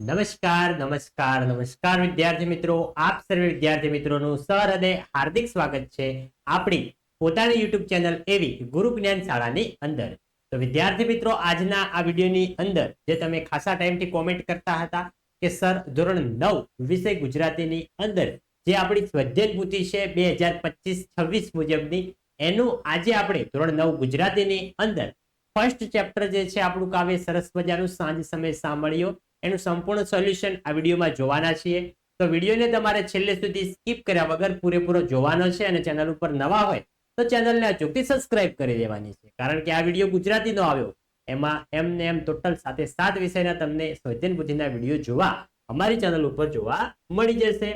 નમસ્કાર નમસ્કાર નમસ્કાર વિદ્યાર્થી મિત્રો. આપ સર્વે વિદ્યાર્થી મિત્રોનું સહૃદય હાર્દિક સ્વાગત છે આપણી પોતાની યુટ્યુબ ચેનલ એવી ગુરુ જ્ઞાન શાળાની અંદર. તો વિદ્યાર્થી મિત્રો, આજના આ વિડીયોની અંદર જે તમે ખાસા ટાઈમથી કોમેન્ટ કરતા હતા કે સર ધોરણ નવ વિષય ગુજરાતીની અંદર જે આપણી સ્વધ્યન છે બે હજાર પચીસ છવ્વીસ મુજબની, એનું આજે આપણે ધોરણ નવ ગુજરાતીની અંદર ફર્સ્ટ ચેપ્ટર જે છે આપણું કાવ્ય સરસ મજાનું સાંજ સમય સાંભળ્યો. એનું સંપૂર્ણ સોલ્યુશન આ વિડીયોમાં જોવાના છીએ. તો વિડીયોને તમારે છેલ્લે સુધી સ્કીપ કર્યા વગર પૂરેપૂરો જોવાનો છે અને ચેનલ ઉપર નવા હોય તો ચેનલને અચૂકથી સબસ્ક્રાઇબ કરી દેવાની છે. કારણ કે આ વીડિયો ગુજરાતીનો આવ્યો. એમાં એમ ને એમ ટોટલ સાથે સાત વિષયના તમને સ્વધ્યન બુદ્ધિના વીડિયો જોવા અમારી ચેનલ ઉપર જોવા મળી જશે.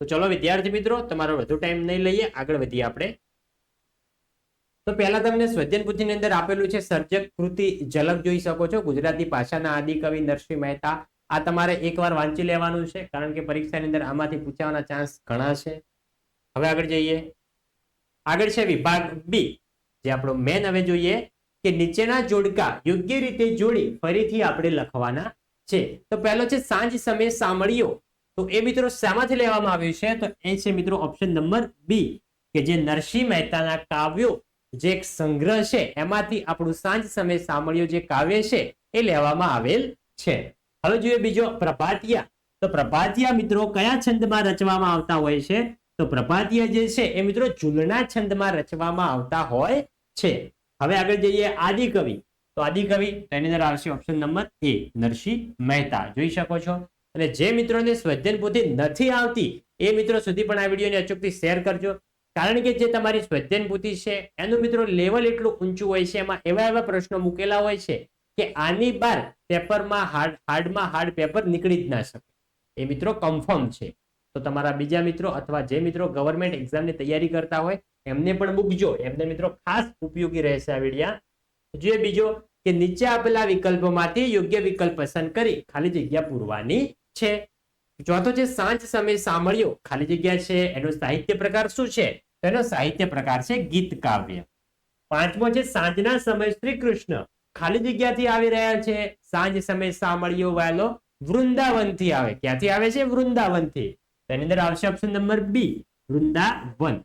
તો ચલો વિદ્યાર્થી મિત્રો, તમારો વધુ ટાઈમ નહીં લઈએ. આગળ વધીએ આપણે. તો પહેલા તમને સ્વજન બુદ્ધિની અંદર આપેલું છે સર્જક કૃતિ ઝલક જોઈ શકો છો. ગુજરાતી ભાષાના આદિકવિ નરસિંહ મહેતા. આ તમારે એકવાર વાંચી લેવાનું છે, કારણ કે પરીક્ષાની અંદર આમાંથી પૂછાવાના ચાન્સ ઘણા છે. હવે આગળ જઈએ. આગળ છે વિભાગ બી જે આપણો મેન હવે જોઈએ કે નીચેના જોડકા યોગ્ય રીતે જોડી ફરીથી આપણે લખવાના છે. તો પહેલો છે સાંજ સમય સાંભળ્યો તો એ મિત્રો શામાંથી લેવામાં આવ્યું છે? તો એ છે મિત્રો ઓપ્શન નંબર બી કે જે નરસિંહ મહેતાના કાવ્યો જે એક સંગ્રહ છે, એમાંથી આપણું સાંજ સમય સાંભળ્યો જે કાવ્ય છે, એ લેવામાં આવેલ છે. હવે જોઈએ બીજો પ્રભાતિયા. તો પ્રભાતિયા મિત્રો કયા છંદમાં રચવામાં આવતા હોય છે? તો પ્રભાતિયા જે છે, એ મિત્રો ચૂલના છંદમાં રચવામાં આવતા હોય છે. હવે આગળ જઈએ આદિકવિ. તો આદિકવિ તેની અંદર આવશે option number A, Narsinh Mehta. જોઈ શકો છો? અને જે મિત્રોને સ્વજન પોથી નથી આવતી, એ મિત્રો સુધી પણ આ વિડીયોને અચૂકથી શેર કરજો. કારણ કે જે તમારી પોથી છે, એનું મિત્રો લેવલ એટલું ઊંચું હોય છે, એમાં એવા એવા પ્રશ્નો મૂકેલા હોય છે કે આની બાર પેપરમાં હાર્ડ, હાર્ડમાં હાર્ડ પેપર નીકળી જ ના શકે. એ મિત્રો કન્ફર્મ છે. તો તમારા બીજા મિત્રો અથવા જે મિત્રો ગવર્મેન્ટ એક્ઝામની તૈયારી કરતા હોય, એમને પણ મૂકજો એમને મિત્રો ખાસ ઉપયોગી રહેશે આ વિડીયા જે બીજો કે નીચે આપેલા વિકલ્પોમાંથી યોગ્ય વિકલ્પ પસંદ કરી ખાલી જગ્યા પૂરવાની છે. ચોથો છે સાંજ સમય સાંભળ્યો, ખાલી જગ્યા છે, એનો સાહિત્ય પ્રકાર શું છે? તેનો સાહિત્ય પ્રકાર છે ગીત કાવ્ય. પાંચમો છે સાંજના સમય શ્રી કૃષ્ણ. ખાલી જગ્યાથી આવી રહ્યા છે. સાંજ સમય સાંભળ્યો વાલો વૃંદાવનથી આવે. ક્યાંથી આવે છે? વૃંદાવનથી. તેની અંદર આવશે ઓપ્શન નંબર બી વૃંદાવન.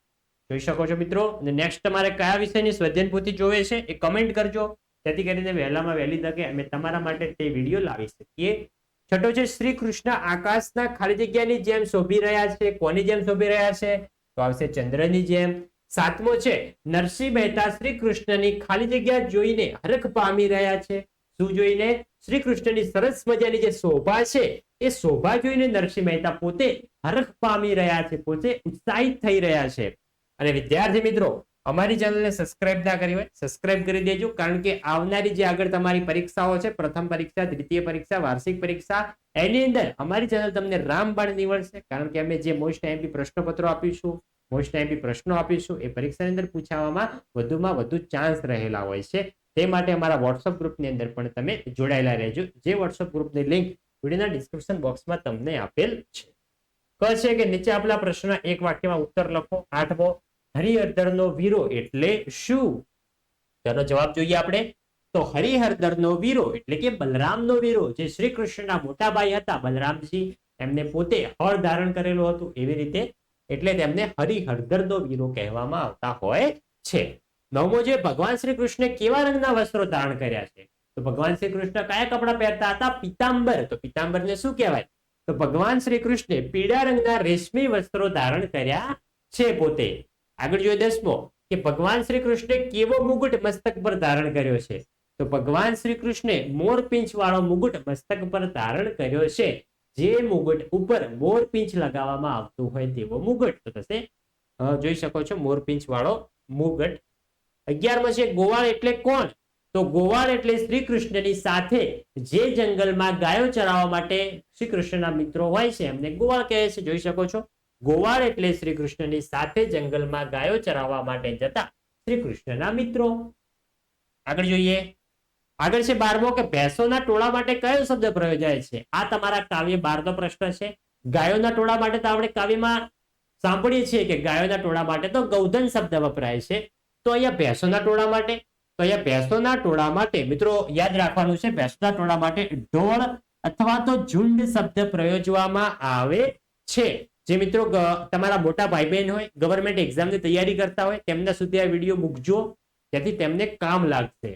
જોઈ શકો છો મિત્રો? અને નેક્સ્ટ તમારે કયા વિષયની સ્વજન પોથી જોવે છે એ કમેન્ટ કરજો. જેથી કરીને વહેલામાં વહેલી તકે અમે તમારા માટે તે વીડિયો લાવી શકીએ. છઠ્ઠો છે શ્રી કૃષ્ણ આકાશના ખાલી જગ્યાની જેમ શોભી રહ્યા છે. કોની જેમ શોભી રહ્યા છે? તો આવશે ચંદ્રની જેમ. સાતમો છે, નરસિંહ મહેતા શ્રી કૃષ્ણની ખાલી જગ્યા જોઈને હરખ પામી રહ્યા છે. શું જોઈને? શ્રી કૃષ્ણની સરસ મજાની જે શોભા છે, એ શોભા જોઈને નરસિંહ મહેતા પોતે હરખ પામી રહ્યા છે, પોતે ઉત્સાહિત થઈ રહ્યા છે. અને વિદ્યાર્થી મિત્રો અમારી ચેનલને સબસ્ક્રાઇબ ના કરી હોય સબસ્ક્રાઇબ કરી દેજો, કારણ કે આવનારી જે આગળ તમારી પરીક્ષાઓ છે, પ્રથમ પરીક્ષા, દ્વિતીય પરીક્ષા, વાર્ષિક પરીક્ષા, એની અંદર અમારી ચેનલ તમને રામબાણ નીવડશે, કારણ કે અમે જે મોસ્ટ એમપી પ્રશ્નપત્રો આપીશું મોસ્ટ એમપી પ્રશ્નો આપીશું, એ પરીક્ષાની અંદર પૂછવામાં વધુમાં વધુ ચાન્સ રહેલા હોય છે. તે માટે અમારા વોટ્સઅપ ગ્રુપની અંદર પણ તમે જોડાયેલા રહેજો, જે વોટ્સઅપ ગ્રુપની લિંક વિડીયોના ડિસ્ક્રિપ્શન બોક્સમાં તમને આપેલ છે. કહે છે કે નીચે આપેલા પ્રશ્નના એક વાક્યમાં ઉત્તર લખો, આઠમો હરિહરદરનો વીરો એટલે શું? તેનો જવાબ જોઈએ આપણે. તો હરિહરદરનો વીરો એટલે કે બલરામનો વીરો, જે શ્રી કૃષ્ણના મોટા ભાઈ હતા બલરામજી એમને પોતે હળ ધારણ કરેલું હતું. એવી રીતે એટલે તેમને હરિહરદરનો વીરો કહેવામાં આવતા હોય છે. નવમો જે ભગવાન શ્રી કૃષ્ણે કેવા રંગના વસ્ત્રો ધારણ કર્યા છે? તો ભગવાન શ્રી કૃષ્ણ કયા કપડા પહેરતા હતા? પિતાંબર. તો પિતાંબરને શું કહેવાય? તો ભગવાન શ્રી કૃષ્ણે પીળા રંગના રેશમી વસ્ત્રો ધારણ કર્યા છે પોતે. આગળ જોઈએ દસમો, કે ભગવાન શ્રી કૃષ્ણે કેવો મુગુટ મસ્તક પર ધારણ કર્યો છે? તો ભગવાન શ્રી કૃષ્ણે મોર પીંછ વાળો મુગુટ મસ્તક પર ધારણ કર્યો છે. જે મુગટ ઉપર મોર પીંછ લગાવવામાં આવતું હોય તેવો મુગટ. તો થશે જોઈ શકો છો મોર પીંછ વાળો મુગટ. અગિયારમાં છે ગોવાળ એટલે કોણ? તો ગોવાળ એટલે શ્રી કૃષ્ણની સાથે જે જંગલમાં ગાયો ચરાવવા માટે શ્રી કૃષ્ણના મિત્રો હોય છે, એમને ગોવાળ કહે છે. જોઈ શકો છો? ગોવાળ એટલે શ્રી કૃષ્ણની સાથે જંગલમાં ગાયો ચરાવવા માટે જતા શ્રી કૃષ્ણના મિત્રો. આગળ જોઈએ. આગળ છે બારમો કે ભેંસોના ટોળા માટે કયો શબ્દ પ્રયોજાય છે? આ તમારા કાવ્ય બારનો પ્રશ્ન છે. ગાયોના ટોળા માટે તો આપણે કાવ્યમાં સાંભળીએ છીએ કે ગાયોના ટોળા માટે તો ગૌધન શબ્દ વપરાય છે. તો અહીંયા ભેંસોના ટોળા માટે, તો અહીંયા ભેંસોના ટોળા માટે, મિત્રો યાદ રાખવાનું છે, ભેંસોના ટોળા માટે ઢોળ અથવા તો ઝુંડ શબ્દ પ્રયોજવામાં આવે છે. જે મિત્રો તમારા મોટા ભાઈ બહેન હોય ગવર્મેન્ટ એક્ઝામની તૈયારી કરતા હોય, તેમના સુધી આ વીડિયો મૂકજો, જેથી તેમને કામ લાગશે.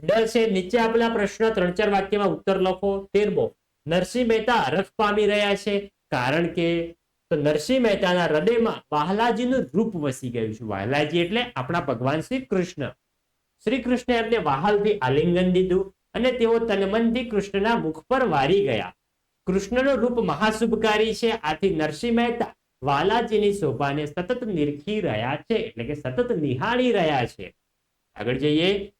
ડર છે, નીચે આપેલા પ્રશ્ન ત્રણ ચાર વાક્યમાં ઉત્તર લખો, તેરમો, નરસિંહ મહેતા હરખ પામી રહ્યા છે, કારણ કે, તો નરસિંહ મહેતાના હૃદયમાં વાહલાજીનું રૂપ વસી ગયું છે. વાહલાજી એટલે આપણા ભગવાન શ્રી કૃષ્ણ. શ્રી કૃષ્ણ એમને વાહલથી આલિંગન દીધું અને તેઓ તનમનથી કૃષ્ણના મુખ પર વારી ગયા. કૃષ્ણનું રૂપ મહાશુભકારી છે. આથી નરસિંહ મહેતા વાલાજીની શોભાને સતત નિરખી રહ્યા છે, એટલે કે સતત નિહાળી રહ્યા છે. આગળ જઈએ.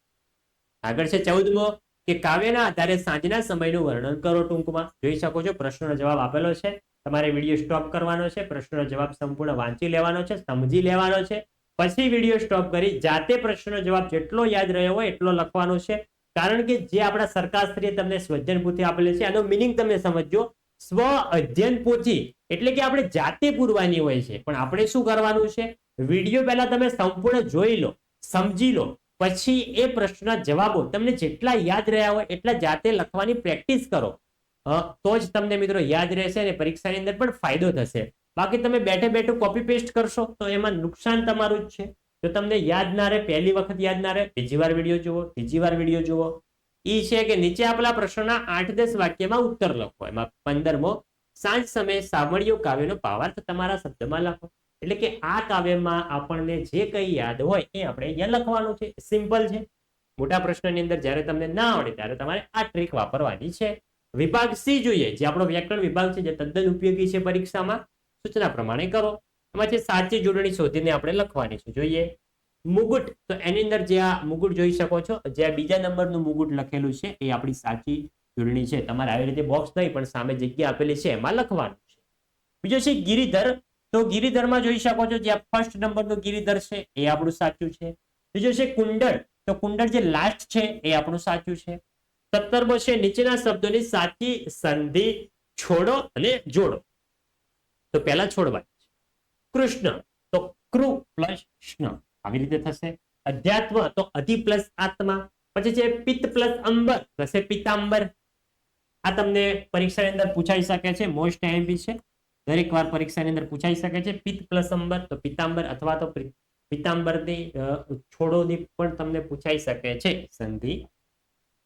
આગળ છે ચૌદમો, કે કાવ્યના આધારે સાંજના સમયનું વર્ણન કરો ટૂંકમાં. જોઈ શકો છો, પ્રશ્નનો જવાબ આપેલો છે. તમારે વીડિયો સ્ટોપ કરવાનો છે, પ્રશ્નનો જવાબ સંપૂર્ણ વાંચી લેવાનો છે, સમજી લેવાનો છે. પછી વીડિયો સ્ટોપ કરી જાતે પ્રશ્નનો જવાબ જેટલો યાદ રહ્યો હોય એટલો લખવાનો છે. કારણ કે જે આપણા સરકારશ્રીએ તમને સ્વજન પોથી આપેલી છે આનો મિનિંગ તમે સમજો સ્વ અધ્યયન પોથી એટલે કે આપણે જાતે પૂરવાની હોય છે. પણ આપણે શું કરવાનું છે? વીડિયો પહેલા તમે સંપૂર્ણ જોઈ લો, સમજી લો, પછી એ પ્રશ્નના જવાબો તમને જેટલા યાદ રહ્યા હોય એટલા જાતે લખવાની પ્રેક્ટિસ કરો. તો જ તમને મિત્રો યાદ રહેશે અને પરીક્ષાની અંદર પણ ફાયદો થશે. બાકી તમે બેઠે બેઠું કોપી પેસ્ટ કરશો તો એમાં નુકસાન તમારું જ છે. જો તમને યાદ ના રહે, પહેલી વખત યાદ ના રહે, બીજી વાર વીડિયો જુઓ, ત્રીજી વાર વીડિયો જુઓ એ છે કે નીચે આપેલા પ્રશ્નના આઠ દસ વાક્યમાં ઉત્તર લખો. એમાં પંદરમો, સાંજ સમયે સાંભળ્યો કાવ્યનો ભાવાર્થ તમારા શબ્દમાં લખો. એટલે કે આ કાવ્યમાં આપણને જે કંઈ યાદ હોય એ આપણે અહીંયા લખવાનું છે. સિમ્પલ છે. મોટા પ્રશ્નની અંદર જ્યારે તમને ના આવડે ત્યારે તમારે આ ટ્રીક વાપરવાની છે. વિભાગ સી જોઈએ. જે આપણો વ્યાકરણ વિભાગ છે, જે તદ્દન ઉપયોગી છે પરીક્ષામાં. સૂચના પ્રમાણે કરો. એમાં છે સાચી જોડણી શોધીને આપણે લખવાની છે. જોઈએ. મુગુટ, તો એની અંદર જે આ મુગુટ જોઈ શકો છો, જે બીજા નંબરનું મુગુટ લખેલું છે, એ આપણી સાચી જોડણી છે. તમારે આવી રીતે બોક્સ નહીં, પણ સામે જગ્યા આપેલી છે, એમાં લખવાનું છે. બીજો છે ગિરિધર, તો ગિરિધરમાં જોઈ શકો છો જે ફર્સ્ટ નંબરનું ગિરિધર છે, એ આપણું સાચું છે. બીજો છે કુંડળ, તો કુંડળ જે લાસ્ટ છે, એ આપણું સાચું છે. સત્તરમો છે નીચેના શબ્દોની સાચી સંધિ છોડો અને જોડો. તો પહેલા છોડવા કૃષ્ણ તો કૃ પ્લસ આવી રીતે થશે. અધ્યાત્મ તો અધિ પ્લસ આત્મા. પછી છે પિત્ત પ્લસ અંબર. થશે પિત્તાંબર. આ તમને પરીક્ષાની અંદર પૂછાઈ શકે છે. મોસ્ટ એમપી છે. દરેક વાર પરીક્ષાની અંદર પૂછાઈ શકે છે. પિત્ત પ્લસ અંબર તો પિત્તાંબર અથવા તો અ, છોડોની પણ તમને પૂછાઈ શકે છે. સંધિ.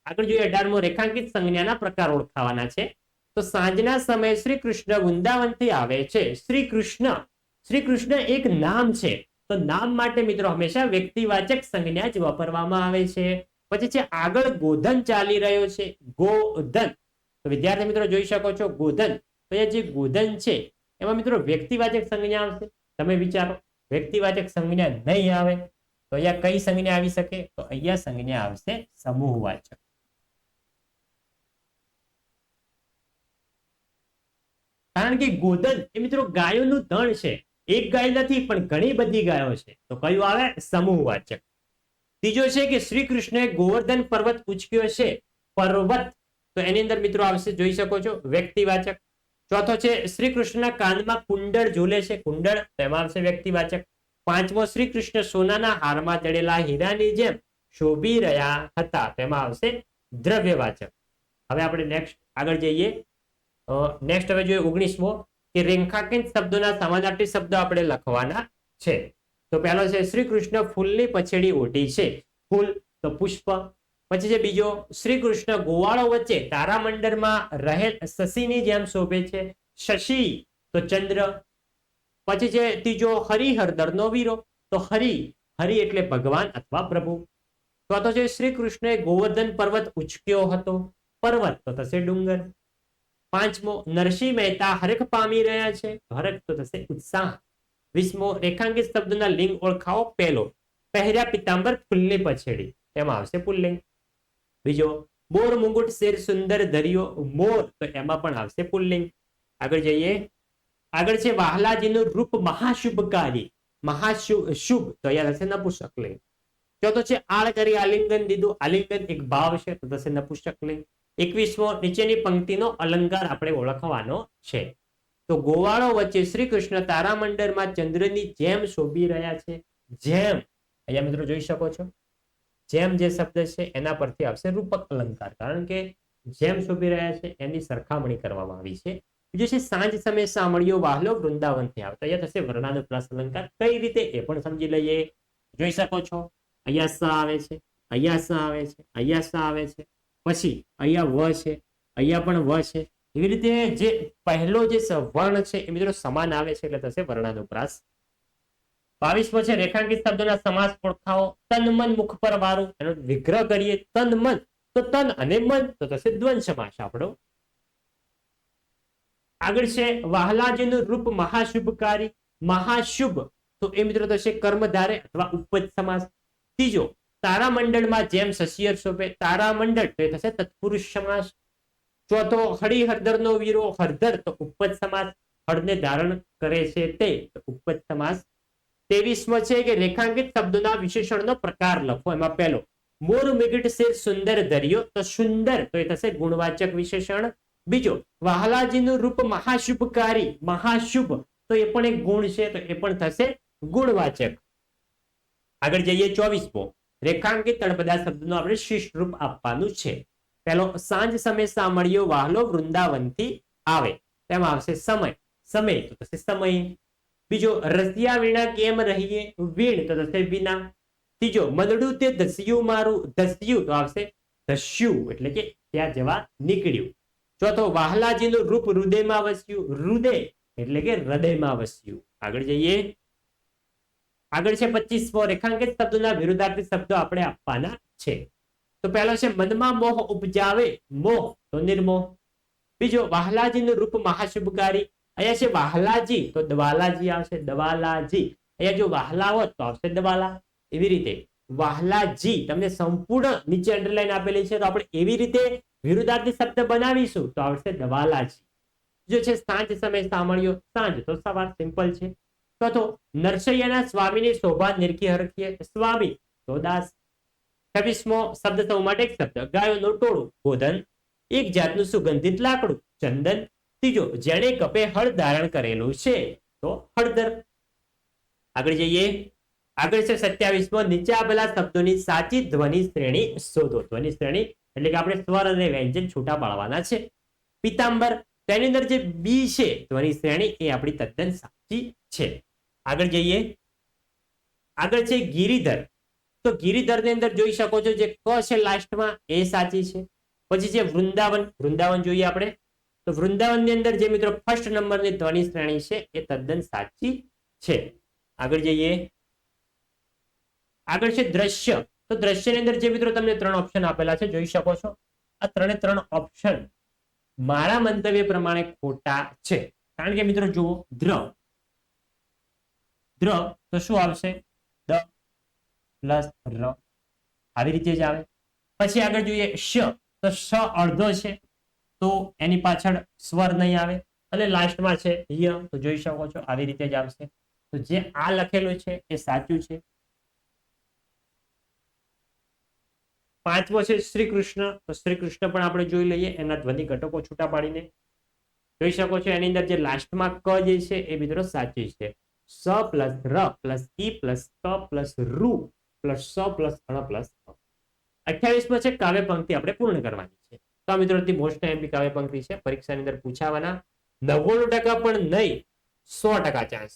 આગળ જોઈએ અઢારમો રેખાંકિત સંજ્ઞાના પ્રકાર ઓળખાવાના છે. તો સાંજના સમયે શ્રી કૃષ્ણ વૃંદાવનથી આવે છે. શ્રી કૃષ્ણ શ્રી કૃષ્ણ એક નામ છે. તો નામ માટે મિત્રો હંમેશા વ્યક્તિવાચક સંજ્ઞા જ વાપરવામાં આવે છે. પછી છે આગળ ગોધન ચાલી રહ્યો છે. ગોધન. તો વિદ્યાર્થી મિત્રો જોઈ શકો છો ગોધન. તો એ જે ગોધન છે, એમાં મિત્રો વ્યક્તિવાચક સંજ્ઞા આવશે. તમે વિચારો, વ્યક્તિવાચક સંજ્ઞા નહીં આવે, તો અહીંયા કઈ સંજ્ઞા આવી શકે? તો અહીંયા સંજ્ઞા આવશે સમૂહવાચક. કારણ કે ગોધન એ મિત્રો ગાયોનું ધણ છે. એક ગાય નથી, પણ ઘણી બધી ગાયો છે. તો કયું આવે? સમૂહવાચક. ત્રીજો છે કે શ્રી કૃષ્ણએ ગોવર્ધન પર્વત ઉચક્યો છે, પર્વત. તો એની અંદર મિત્રો આવશે, જોઈ શકો છો, વ્યક્તિવાચક. ચોથો છે શ્રી કૃષ્ણના કાનમાં કુંડળ ઝૂલે છે. કુંડળ તેમાં આવશે વ્યક્તિવાચક. પાંચમો શ્રી કૃષ્ણ સોનાના હારમાં જડેલા હીરાની જેમ શોભી રહ્યા હતા. તેમાં આવશે દ્રવ્યવાચક. હવે આપણે નેક્સ્ટ આગળ જઈએ. નેક્સ્ટ હવે જોઈએ ઓગણીસમો. કે રેખાંકિત શબ્દોના સમાનાર્થી શબ્દો આપણે લખવાના છે. તો પહેલો છે શ્રી કૃષ્ણ ફૂલની પછેડી ઓટી છે. ફૂલ તો પુષ્પ. પછી છે બીજો શ્રી કૃષ્ણ ગોવાળો વચ્ચે તારામંડળમાં રહેલ શશીની જેમ શોભે છે. શશી તો ચંદ્ર. પછી છે ત્રીજો હરિહરદરનો વીરો. તો હરિ. હરિ એટલે ભગવાન અથવા પ્રભુ. ચોથો છે શ્રી કૃષ્ણએ ગોવર્ધન પર્વત ઉચક્યો હતો. પર્વત તો થશે ડુંગર. પાંચમો નરસિંહ મહેતા હરખ પામી રહ્યા છે. હરખ તો થશે ઉત્સાહ. વીસમો રેખાંકિત શબ્દના લિંગ ઓળખાવો પહેલો. પહેર્યા પિતાંબર ફૂલની પછેડી. એમાં આવશે પુલ્લિંગ. બીજો મોર મુંગુટ શેર સુંદર ધર્યો મોર. તો એમાં પણ આવશે પુલ્લિંગ. આગળ જઈએ. આગળ છે વાહલાજીનું રૂપ મહાશુભકારી. મહાશુભ શુભ તો અહીંયા થશે નપુસક લિંગ ચોથો છે આળ કરી આલિંગન દીધું. આલિંગન એક ભાવ છે, તો થશે નપુસક લિંગ એકવીસમો નીચેની પંક્તિનો અલંકાર આપણે ઓળખવાનો છે. તો ગોવાળો વચ્ચે શ્રી કૃષ્ણ તારામંડળમાં ચંદ્રની જેમ શોભી રહ્યા છે. જેમ, અહીંયા મિત્રો જોઈ શકો છો. જેમ જે શબ્દ છે એના પરથી આવશે રૂપક અલંકાર. કારણ કે જેમ શોભી રહ્યા છે એની સરખામણી કરવામાં આવી છે. બીજું છે સાંજ સમયે સાંભળ્યો વાહલો વૃંદાવનથી આવતો. અહીંયા થશે વર્ણાનુપ્રાસ અલંકાર. કઈ રીતે એ પણ સમજી લઈએ. જોઈ શકો છો. અહીંયા સ આવે છે. અહીંયા સ આવે છે. અહીંયા સ આવે છે. પછી અહીંયા વ છે, અહીંયા પણ વ છે. એવી રીતે જે પહેલો જે વર્ણ છે એ મિત્રો સમાન આવે છે એટલે થશે વર્ણાનુપ્રાસ. બાવીસમો છે રેખાંકિત શબ્દોના સમાસ ઓળખાવો, તન, મન, મુખ પર વારું. એનો વિગ્રહ કરીએ, તન, મન. તો તન અને મન, તો થશે દ્વંદ સમાસ આપણો. આગળ છે વાહલાજીનું રૂપ મહાશુભકારી, મહાશુભ. તો એ મિત્રો થશે કર્મધારે અથવા ઉપજ સમાસ. ત્રીજો તારામંડળમાં જેમ શશિયર શોભે, તારામંડળ તો એ થશે તત્પુરુષ સમાસ. ચોથો હળી હળદરનો વીરો હળદર તો ઉપજ સમાસ. હળને ધારણ કરે છે તે ઉપજ સમાસ. તેવીસમો છે કે રેખાંકિત શબ્દોના વિશેષણનો પ્રકાર લખો. એમાં પહેલો, મોર મિગટ શેર સુંદર દરિયો, તો સુંદર તો એ થશે ગુણવાચક વિશેષણ. બીજો, વાહલાજીનું રૂપ મહાશુભકારી, મહાશુભ, તો એ પણ એક ગુણ છે, તો એ પણ થશે ગુણવાચક. આગળ જઈએ ચોવીસમો. રેખાંકિત તળપદા શબ્દનું આપણે શિષ્ટ રૂપ આપવાનું છે. પેલો સાંજ સમય સામળ્યો વાહલો વૃંદાવનથી આવે. તેમાં આવશે સમય. સમય તો થશે સમય. બીજો, રસિયા વીણા કેમ રહીએ? વીણ તો થશે વિના ત્રીજો, મદડું તે ધસ્યું મારું? ધસ્યું તો આવશે ધસ્યું. એટલે કે ત્યાં જવા નીકળ્યું. ચોથો, વાહલાજીનું રૂપ હૃદયમાં વસ્યું. હૃદય એટલે કે હૃદયમાં વસ્યું. આગળ જઈએ. આગળ છે પચીસમો રેખાંકિત શબ્દના વિરુદ્ધાર્થી શબ્દો આપણે આપવાના છે. તો પહેલો છે, મનમાં મોહ ઉપજાવે, મોહ તો નિર્મોહ. બીજો, વાહલાજીનું રૂપ મહાશુભકારી. અહીંયા છે વાહલાજી, તો દવાલાજી આવશે, દવાલાજી. અહીંયા જો વાહલા હોત તો આવશે દવાલા. એવી રીતે વાહલાજી, તમને સંપૂર્ણ નીચે અંડરલાઈન આપેલી છે, તો આપણે એવી રીતે વિરુદ્ધાર્થી શબ્દ બનાવીશું તો આવશે દવાલાજી. જો છે સાંજ સમય સાંભળ્યો, સાંજ તો સવાર સિમ્પલ છે. ચોથો નરસૈયાના સ્વામીની શોભા નિરખી હરખીએ. સ્વામી? તો દાસ છવ્વીસમો શબ્દ સૌ માટે એક શબ્દ, ગાયોનું ટોળું, ગોધન, એક જાતનું સુગંધિત લાકડું, ચંદન, ત્રીજો જેણે કપે હળ ધારણ કરેલું છે. તો હળદર આગળ જઈએ. આગળ છે સત્યાવીસમો, નીચે આપેલા શબ્દોની સાચી ધ્વનિ શ્રેણી શોધો. ધ્વનિ શ્રેણી એટલે કે આપણે સ્વર અને વ્યંજન છૂટા પાડવાના છે. પિતાંબર, તેની અંદર જે બી છે ધ્વનિ શ્રેણી, એ આપણી તદ્દન સાચી છે. આગળ જઈએ. આગળ છે ગિરિધર. તો ગિરિધરની અંદર જોઈ શકો છો જે ક છે લાસ્ટમાં, એ સાચી છે. પછી છે વૃંદાવન. વૃંદાવન જોઈએ આપણે. તો વૃંદાવનની અંદર જે મિત્રો ફર્સ્ટ નંબરની ધ્વનિ શ્રેણી છે, એ તદ્દન સાચી છે. આગળ જઈએ. આગળ છે દ્રશ્ય. તો દ્રશ્યની અંદર જે મિત્રો તમને ત્રણ ઓપ્શન આપેલા છે, જોઈ શકો છો. આ ત્રણે ત્રણ ઓપ્શન મારા મંતવ્ય પ્રમાણે ખોટા છે. કારણ કે મિત્રો જુઓ દ્ર દ્ર, તો શું આવશે? દ પ્લસ ર. આવી રીતે જ આવે. પછી આગળ જોઈએ શ, તો શ અડધો છે, તો એની પાછળ સ્વર નહીં આવે. અને લાસ્ટમાં છે ય, તો જોઈ શકો છો, આવી રીતે જ આવશે. તો જે આ લખેલું છે, એ સાચું છે. પાંચમો છે શ્રી કૃષ્ણ, તો શ્રી કૃષ્ણ પણ આપણે જોઈ લઈએ, એના ધ્વનિ ઘટકો છૂટા પાડીને. જોઈ શકો છો, એની અંદર જે લાસ્ટમાં ક જે છે, એ મિત્રો સાચી છે. સ પ્લસ ર પ્લસ ઈ પ્લસ ક પ્લસ રુ પ્લસ સ પ્લસ અણ પ્લસ અઠ્યાવીસમાં છે કાવ્ય પંક્તિ આપણે પૂર્ણ કરવાની છે. તો આ મિત્રો મોસ્ટ એમપી કાવ્ય પંક્તિ છે. પરીક્ષાની અંદર પૂછાવાના નવ્વાણું ટકા પણ નહીં, સો ટકા ચાન્સ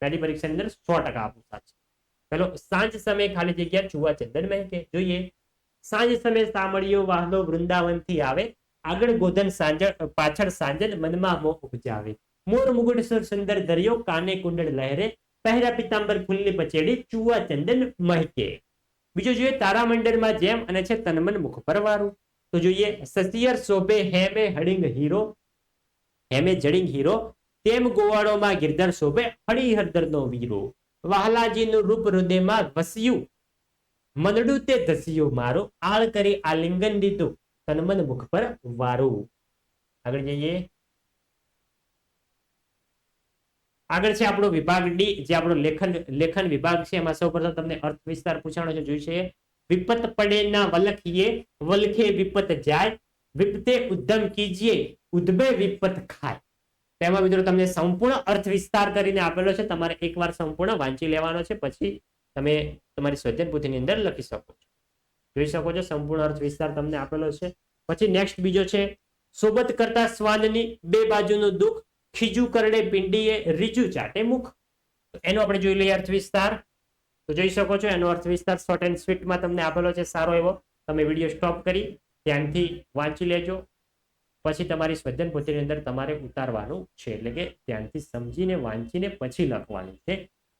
પહેલી પરીક્ષાની અંદર સો ટકા સાચું પેલો સાંજ સમયે ખાલી જગ્યા ચુવા ચંદન મહેકે. જોઈએ, સાંજ સમયે સામળીઓ વાહનો વૃંદાવનથી આવે. આગળ ગોધન સાંજળ, પાછળ સાંજન મનમાં મોહ ઉપજાવે. મોર મુગુટ સુર સુંદર દરિયો કાને કુંડળ લહેરે, પહેરા પિતાંબર ફૂલની પચેડી ચુવા ચંદન મહેકે. બીજો જોઈએ તારામંડળમાં જેમ અને છે તનમન મુખ પરવારું. તો જોઈએ સસિયર શોભે હેમે હડિંગ હીરો, હેમે જડિંગ હીરો, તેમ ગોવાળોમાં ગિરધર શોભે હળી હરદરનો વીરો. વાહલાજીનું રૂપ હૃદયમાં વસ્યું, મનડું તે ધસ્યું મારું, આળ કરી આલિંગન દીધું, તનમન મુખ પર વારું. આગળ જઈએ. આગળ છે આપણો વિભાગ ડી જે આપણો લેખન લેખન વિભાગ છે. એમાં સૌપ્રથમ તમને અર્થ વિસ્તાર પૂછાણો છે જોઈશે વિપત પડે ના વલખીએ, વલખે વિપત જાય. વિપતે ઉદ્ધમ કીજીએ, ઉદ્ભે વિપત ખાય. તેમાં મિત્રો તમને સંપૂર્ણ અર્થ વિસ્તાર કરીને આપેલો છે. તમારે એકવાર સંપૂર્ણ વાંચી લેવાનો છે. પછી તમે તમારી સ્વજન પોથીની અંદર લખી શકો છો. જોઈ શકો છો, સંપૂર્ણ અર્થ વિસ્તાર તમને આપેલો છે. પછી નેક્સ્ટ બીજો છે, સોબત કરતા સ્વાદની બે બાજુનું દુઃખ ખીજું કરડે પિંડીએ રીજું ચાટે મુખ. એનો આપણે જોઈ લઈએ અર્થ વિસ્તાર તો જોઈ શકો છો એનો અર્થ વિસ્તાર શોર્ટ એન્ડ સ્વીટમાં તમને આપેલો છે, સારો એવો. તમે વીડિયો સ્ટોપ કરી, ધ્યાનથી વાંચી લેજો. પછી તમારી સ્વજન પોથીની અંદર તમારે ઉતારવાનું છે, એટલે કે ધ્યાનથી સમજીને, વાંચીને પછી લખવાનું છે.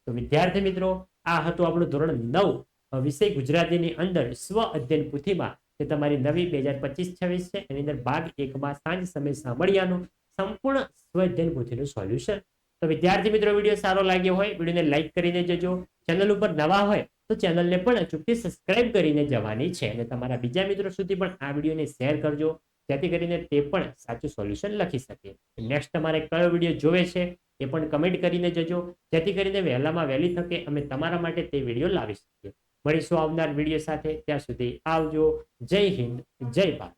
તો વિદ્યાર્થી મિત્રો, આ હતું આપણું ધોરણ નવ, વિષય ગુજરાતીની અંદર સ્વ અધ્યયન પુથીમાં, જે તમારી નવી બે હજાર પચીસ છવ્વીસ છે, એની અંદર ભાગ એકમાં સાંજ સમય સાંભળ્યાનું સંપૂર્ણ સ્વ પૂછેલું સોલ્યુશન તો વિદ્યાર્થી મિત્રો, વીડિયો સારો લાગ્યો હોય, વિડીયોને લાઈક કરીને જજો. ચેનલ ઉપર નવા હોય, તો ચેનલને પણ અચૂકથી સબસ્ક્રાઇબ કરીને જવાની છે. અને તમારા બીજા મિત્રો સુધી પણ આ વિડીયોને શેર કરજો. જેથી કરીને તે પણ સાચું સોલ્યુશન લખી શકે. નેક્સ્ટ તમારે કયો વીડિયો જોવે છે, એ પણ કમેન્ટ કરીને જજો. જેથી કરીને વહેલામાં વહેલી થકે અમે તમારા માટે તે વીડિયો લાવી શકીએ. મળીશું આવનાર વીડિયો સાથે. ત્યાં સુધી આવજો. જય હિન્દ, જય ભારત.